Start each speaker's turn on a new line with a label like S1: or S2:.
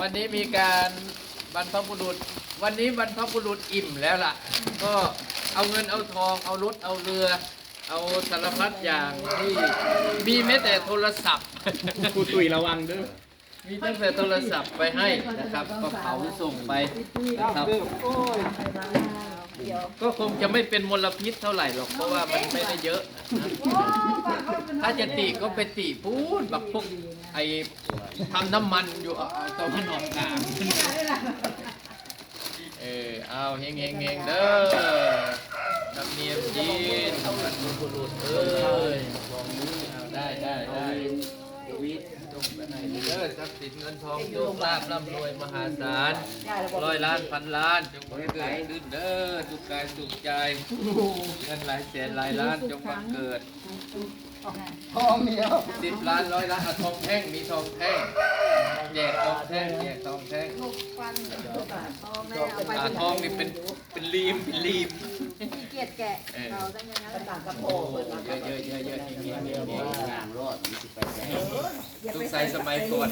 S1: วันนี้มีการบรรพบุรุษ วันนี้บรรพบุรุษอิ่มแล้วล่ะ ก็เอาเงินเอาทองเอารถเอาเรือ เอาสารพัดอย่างที่มีแม้แต่โทรศัพท์
S2: ครูตุยระวังเด้อ
S1: มีตั้งแต่โทรศัพท์ไปให้นะครับ ก็เผาส่งไปนะครับ ก็คงจะไม่เป็นมลพิษเท่าไหร่หรอกเพราะว่ามันไม่ได้เยอะนะถ้าจะติก็ไปติพูดแบบพวกไอ้ทำน้ำมันอยู่เอาเอาตะวันออกกลางเออเอาเฮงเฮงเฮงเด้อธรรมเนียมจีนทำกันบุรุษเอ้ยเอาได้ได้ได้ จงไปไหนเด้อ ทรัพย์สินเงินทองโชคลาภร่ำรวยมหาศาลร้อยล้านพันล้านจงบังเกิดขึ้นเด้อสุขกายสุขใจเงินหลายแสนหลายล้านจงบังเกิด
S3: ทองเหนียว
S1: สิบล้านร้อยล้านอะทองแท่งมีทองแท่งแจกทองแท่งแจกทองแท่ง
S4: ฟันพ่อแม่เอาไป
S1: อ่าทองนี่เป็นเป็นรีมเป็นรีม
S4: ขี้เกียจแกะเราต้องอย่างนั้น
S3: ต่างกระโป
S1: โอ้
S3: งเปิดมา
S1: เยอะเยอะเยอะเยอะจริงๆ
S3: งามรอดมีสิบแปดแสน
S1: ต้องใส่สมัยก่อน